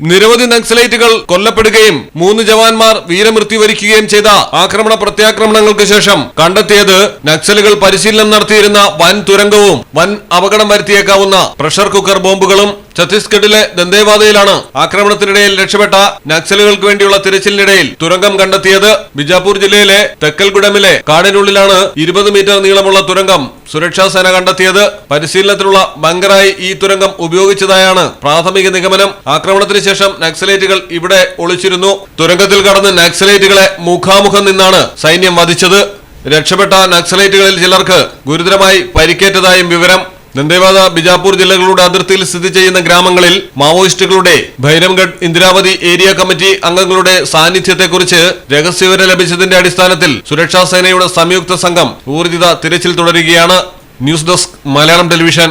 നിരവധി നക്സലൈറ്റുകൾ കൊല്ലപ്പെടുകയും മൂന്ന് ജവാന്മാർ വീരമൃത്യു വരിക്കുകയും ചെയ്ത ആക്രമണ പ്രത്യാക്രമണങ്ങൾക്ക് ശേഷം കണ്ടെത്തിയത് നക്സലുകൾ പരിശീലനം നടത്തിയിരുന്ന വൻ തുരങ്കവും വൻ അപകടം വരുത്തിയേക്കാവുന്ന പ്രഷർ കുക്കർ ബോംബുകളും ഛത്തീസ്ഗഡിലെ ദന്തേവാദയിലാണ് ആക്രമണത്തിനിടയിൽ രക്ഷപ്പെട്ട നക്സലുകൾക്ക് വേണ്ടിയുള്ള തിരച്ചിലിനിടയിൽ തുരങ്കം കണ്ടെത്തിയത് ബിജാപൂർ ജില്ലയിലെ തെക്കൽഗുഡമിലെ കാടിനുള്ളിലാണ് ഇരുപത് മീറ്റർ നീളമുള്ള തുരങ്കം സുരക്ഷാ സേന കണ്ടെത്തിയത്. പരിശീലനത്തിനുള്ള ബങ്കറായി ഈ തുരങ്കം ഉപയോഗിച്ചതായാണ് പ്രാഥമിക നിഗമനം. ആക്രമണത്തിന് ശേഷം നക്സലൈറ്റുകൾ ഇവിടെ ഒളിച്ചിരുന്നു. തുരങ്കത്തിൽ കടന്ന് നക്സലൈറ്റുകളെ മുഖാമുഖം നിന്നാണ് സൈന്യം വധിച്ചത്. രക്ഷപ്പെട്ട നക്സലൈറ്റുകളിൽ ചിലർക്ക് ഗുരുതരമായി പരിക്കേറ്റതായും വിവരം ദന്തേവാദ ബിജാപൂർ ജില്ലകളുടെ അതിർത്തിയിൽ സ്ഥിതി ചെയ്യുന്ന ഗ്രാമങ്ങളിൽ മാവോയിസ്റ്റുകളുടെ ഭൈരംഗഡ് ഇന്ദിരാവതി ഏരിയ കമ്മിറ്റി അംഗങ്ങളുടെ സാന്നിധ്യത്തെക്കുറിച്ച് രഹസ്യവിവരം ലഭിച്ചതിന്റെ അടിസ്ഥാനത്തിൽ സുരക്ഷാ സേനയുടെ സംയുക്ത സംഘം ഊർജിത തിരച്ചിൽ തുടരുകയാണ്. News desk Malayalam television.